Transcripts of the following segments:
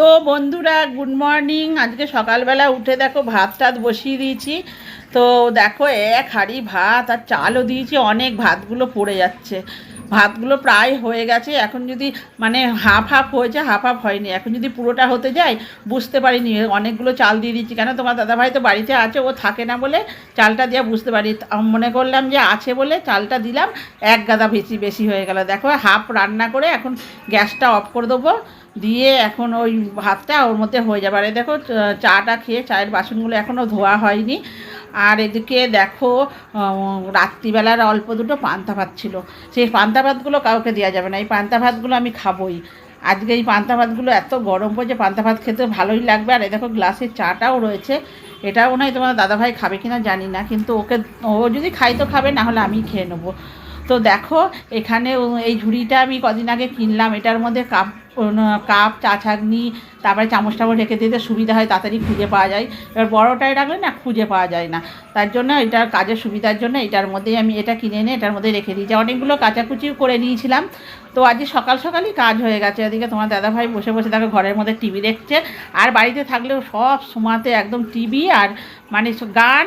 তো বন্ধুরা good morning আজকে সকালবেলা উঠে দেখো ভাত টাত বসিয়ে দিয়েছি। তো দেখো এক হাঁড়ি ভাত আর চালও দিয়েছি, অনেক ভাতগুলো পড়ে যাচ্ছে। ভাতগুলো প্রায় হয়ে গেছে। এখন যদি মানে হাফ হাফ হয়েছে হাফ হাফ হয়নি। এখন যদি পুরোটা হতে যায়, বুঝতে পারিনি। অনেকগুলো চাল দিয়ে দিচ্ছি। কেন? তোমার দাদাভাই তো বাড়িতে আছে, ও থাকে না বলে চালটা দিয়ে বুঝতে পারি। মনে করলাম যে আছে বলে চালটা দিলাম, এক গাদা বেশি বেশি হয়ে গেল। দেখো হাফ রান্না করে এখন গ্যাসটা অফ করে দেবো। দিয়ে এখন ওই ভাতটা ওর মধ্যে হয়ে যাবে। আর দেখো চাটা খেয়ে চায়ের বাসনগুলো এখনও ধোয়া হয়নি। আর এদিকে দেখো রাত্রিবেলার অল্প দুটো পান্তা ভাত ছিল। সেই পান্তা ভাতগুলো কাউকে দেওয়া যাবে না। এই পান্তা ভাতগুলো আমি খাবোই। আজকে এই পান্তা ভাতগুলো এত গরম পড়ছে, পান্তা ভাত খেতে ভালোই লাগবে। আর এই দেখো গ্লাসের চাটাও রয়েছে। এটাও নয় তোমার দাদাভাই খাবে কি না জানি না, কিন্তু ওকে, ও যদি খাই তো খাবে, না হলে আমি খেয়ে নেব। তো দেখো, এখানে এই ঝুড়িটা আমি কদিন আগে কিনলাম। এটার মধ্যে কাপ কাপ চা ছাগনি তারপরে চামচ টামচ রেখে দিতে সুবিধা হয়, তাড়াতাড়ি খুঁজে পাওয়া যায়। এবার বড়োটায় রাখলে না খুঁজে পাওয়া যায় না। তার জন্য এটার কাজের সুবিধার জন্য এটার মধ্যেই আমি এটা কিনে এনে এটার মধ্যে রেখে দিয়েছি অনেকগুলো কাচাকুচিও করে নিয়েছিলাম। তো আজকে সকাল সকালই কাজ হয়ে গেছে। এদিকে তোমার দাদাভাই বসে বসে দেখো ঘরের মধ্যে টিভি দেখছে। আর বাড়িতে থাকলেও সব সময়তে একদম টিভি আর মানে গান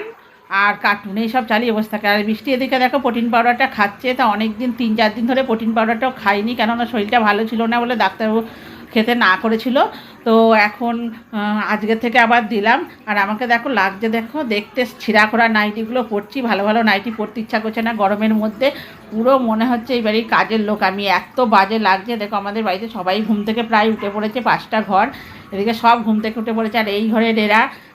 আর কার্টুন এইসব চালিয়ে বসে থাকে। আর বৃষ্টি এদিকে দেখো প্রোটিন পাউডারটা খাচ্ছে তা অনেক দিন তিন চার দিন ধরে প্রোটিন পাউডারটাও খাইনি কেননা শরীরটা ভালো ছিল না বলে ডাক্তারবাবু খেতে না করেছিল। তো এখন আহ, আজকের থেকে আবার দিলাম। আর আমাকে দেখো লাগছে দেখো দেখতে ছিঁড়া করা নাইটিগুলো পরছি ভালো ভালো নাইটি পরতে ইচ্ছা করছে না গরমের মধ্যে। পুরো মনে হচ্ছে এই বাড়ির কাজের লোক। আমি এত বাজে লাগছে দেখো আমাদের বাড়িতে সবাই ঘুম থেকে প্রায় উঠে পড়েছে পাঁচটা ঘর। এদিকে সব ঘুম থেকে উঠে পড়েছে আর এই এরা তোমার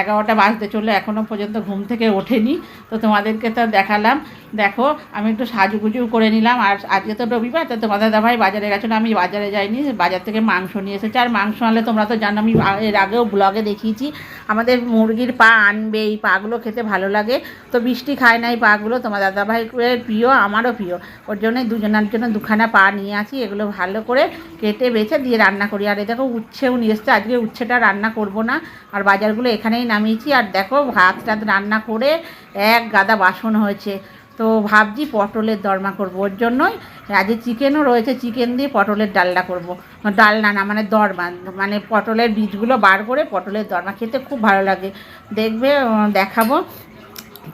এগারোটা বাজতে চলল এখনও পর্যন্ত ঘুম থেকে ওঠেনি। তো তোমাদেরকে তো দেখালাম। দেখো, আমি একটু সাজুগুজু করে নিলাম। আর আজকে তো রবিবার, তো তোমাদের দাদাভাই বাজারে গেছিল, আমি বাজারে যাইনি। বাজার থেকে মাংস নিয়ে এসেছে। আর মাংস আনলে তোমরা তো জানো, আমি এর আগেও ব্লগে দেখিয়েছি, আমাদের মুরগির পা আনবে, এই পাগুলো খেতে ভালো লাগে। তো বৃষ্টি খায় না এই পাগুলো। তোমার দাদা দাদাভাইয়ের প্রিয়, আমারও প্রিয়। ওর জন্য দুজনের জন্য দুখানা পা নিয়ে আসি এগুলো ভালো করে কেটে বেছে দিয়ে রান্না করি। আর এই দেখো, উচ্ছেও নিয়ে এসছে। আজকে উচ্ছেটা রান্না করব না। আর বাজারগুলো এখানেই নামিয়েছি। আর দেখো ভাত টাত রান্না করে এক গাদা বাসন হয়েছে। তো ভাবছি পটলের দরমা করব। ওর জন্যই আজকে চিকেনও রয়েছে। চিকেন দিয়ে পটলের ডালনা করব। ডালনা না মানে দরমা। মানে পটলের বীজগুলো বার করে পটলের দরমা খেতে খুব ভালো লাগে। দেখবে দেখাবো।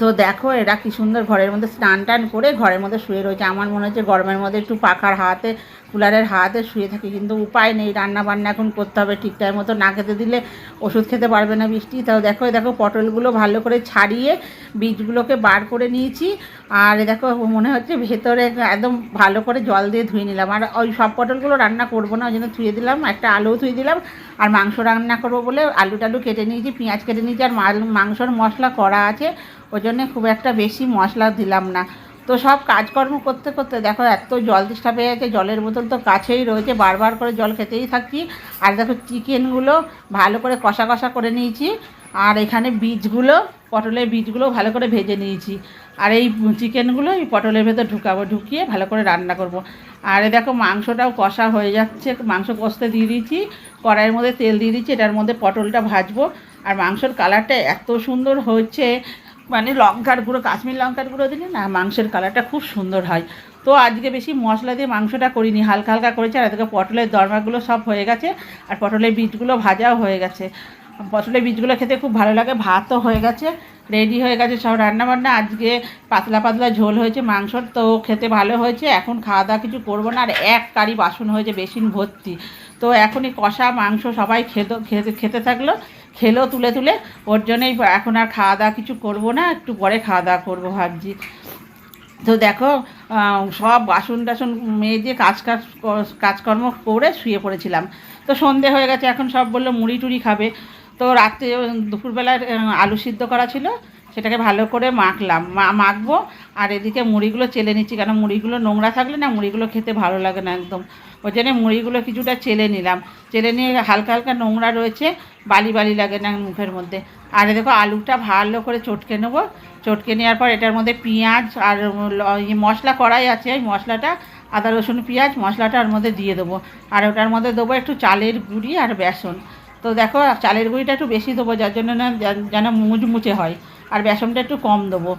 তো দেখো, এরা কি সুন্দর ঘরের মধ্যে স্নান টান করে ঘরের মধ্যে শুয়ে রয়েছে। আমার মনে হচ্ছে গরমের মধ্যে একটু পাখার হাতে কুলারের হাতে শুয়ে থাকি, কিন্তু উপায় নেই রান্না বান্না এখন করতে হবে ঠিক টাইম মতো। না খেতে দিলে ওষুধ খেতে পারবে না বৃষ্টি। তাও দেখো দেখো পটলগুলো ভালো করে ছাড়িয়ে বীজগুলোকে বার করে নিয়েছি। আর দেখো, মনে হচ্ছে ভেতরে একদম ভালো করে জল দিয়ে ধুয়ে নিলাম। আর ওই সব পটলগুলো রান্না করব না, ওই জন্য ধুয়ে দিলাম, একটা আলুও ধুয়ে দিলাম। আর মাংস রান্না করব বলে আলু টালু কেটে নিয়েছি, পেঁয়াজ কেটে নিয়েছি, আর মাংসর মশলা করা আছে। ওই জন্যে খুব একটা বেশি মশলা দিলাম না। তো সব কাজকর্ম করতে করতে দেখো এত জল তেষ্টা পেয়ে গেছে, জলের বোতল তো কাছেই রয়েছে, বারবার করে জল খেতেই থাকি আর দেখো চিকেনগুলো ভালো করে কষা কষা করে নিয়েছি, আর এখানে বীজগুলো, পটলের বীজগুলো ভালো করে ভেজে নিয়েছি। আর এই চিকেনগুলো এই পটলের ভেতর ঢুকাবো, ঢুকিয়ে ভালো করে রান্না করব। আর দেখো মাংসটাও কষা হয়ে যাচ্ছে, মাংস কষতে দিয়ে দিয়েছি, কড়াইয়ের মধ্যে তেল দিয়ে দিচ্ছি এটার মধ্যে পটলটা ভাজবো। আর মাংসর কালারটা এত সুন্দর হচ্ছে মানে লঙ্কার গুঁড়ো, কাশ্মীর লঙ্কার গুঁড়ো দিলে না মাংসের কালারটা খুব সুন্দর হয়। তো আজকে বেশি মশলা দিয়ে মাংসটা করিনি, হালকা হালকা করেছি আর এদিকে পটলের দরমাগুলো সব হয়ে গেছে আর পটলের বীজগুলো ভাজাও হয়ে গেছে। পটলের বীজগুলো খেতে খুব ভালো লাগে, ভাতও হয়ে গেছে রেডি হয়ে গেছে সব রান্নাবান্না। আজকে পাতলা পাতলা ঝোল হয়েছে মাংসর, তো খেতে ভালো হয়েছে। এখন খাওয়া দাওয়া কিছু করব না, আর এক কারি বাসন হয়েছে বেসিন ভর্তি। তো এখনই কষা মাংস সবাই খেতে খেতে থাকল। খেলো তুলে তুলে ওর জন্যই এখন আর খাওয়া দাওয়া কিছু করব না একটু পরে খাওয়া দাওয়া করব ভাবছি। তো দেখো সব বাসন টাসন মেজে কাজ কাজ কাজকর্ম করে শুয়ে পড়েছিলাম। তো সন্ধে হয়ে গেছে এখন সব বলল মুড়ি টুড়ি খাবে। তো রাত্রে দুপুরবেলার আহ, আলু সিদ্ধ করা ছিল সেটাকে ভালো করে মাখলাম। মা- মাখবো আর এদিকে মুড়িগুলো চেলে নিচ্ছি, কেন মুড়িগুলো নোংরা থাকলে না মুড়িগুলো খেতে ভালো লাগে না একদম। ওই জন্য মুড়িগুলো কিছুটা চেলে নিলাম। চেলে নিয়ে হালকা হালকা নোংরা রয়েছে, বালি বালি লাগে না মুখের মধ্যে। আর দেখো আলুটা ভালো করে চটকে নেব। চটকে নেওয়ার পর এটার মধ্যে পেঁয়াজ আর মশলা কড়াই আছে ওই মশলাটা, আদা, রসুন, পেঁয়াজ, মশলাটা ওর মধ্যে দিয়ে দেবো। আর ওটার মধ্যে দেবো একটু চালের গুঁড়ি আর বেসন। তো দেখো চালের গুঁড়িটা একটু বেশি দেবো, যার জন্য না, যেন মুচমুচে হয়। আর বেসনটা একটু কম দেবো।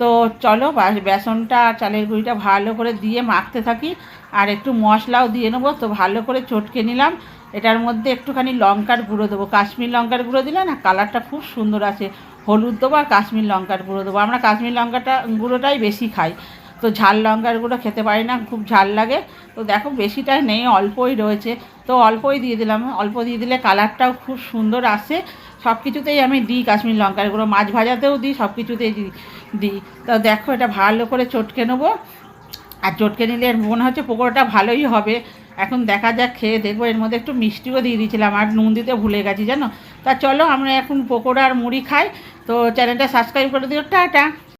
তো চলো বেসনটা, চালের গুঁড়িটা ভালো করে দিয়ে মাখতে থাকি। আর একটু মশলাও দিয়ে নেব, তো ভালো করে চটকে নিলাম। এটার মধ্যে একটুখানি লঙ্কার গুঁড়ো দেবো। কাশ্মীর লঙ্কার গুঁড়ো দিলে না কালারটা খুব সুন্দর আছে হলুদ দেবো আর কাশ্মীর লঙ্কার গুঁড়ো দেবো। আমরা কাশ্মীর লঙ্কাটা, গুঁড়োটাই বেশি খাই। তো ঝাল লঙ্কার গুঁড়ো খেতে পারি না, খুব ঝাল লাগে। তো দেখো বেশিটা নেই, অল্পই রয়েছে। তো অল্পই দিয়ে দিলাম, অল্প দিয়ে দিলে কালারটাও খুব সুন্দর আসে। সব কিছুতেই আমি দিই কাশ্মীর লঙ্কার গুঁড়ো, মাছ ভাজাতেও দিই সব কিছুতেই দিই। তো দেখো এটা ভালো করে চটকে নেব। আর চটকে নিলে মনে হচ্ছে পকোড়াটা ভালোই হবে। এখন দেখা যাক, খেয়ে দেখব। এর মধ্যে একটু মিষ্টিও দিয়ে দিয়েছিলাম, আর নুন দিতে ভুলে গেছি, জানো? তা চলো আমরা এখন পকোড়া আর মুড়ি খাই। তো চ্যানেলটা সাবস্ক্রাইব করে দিও, টাটা।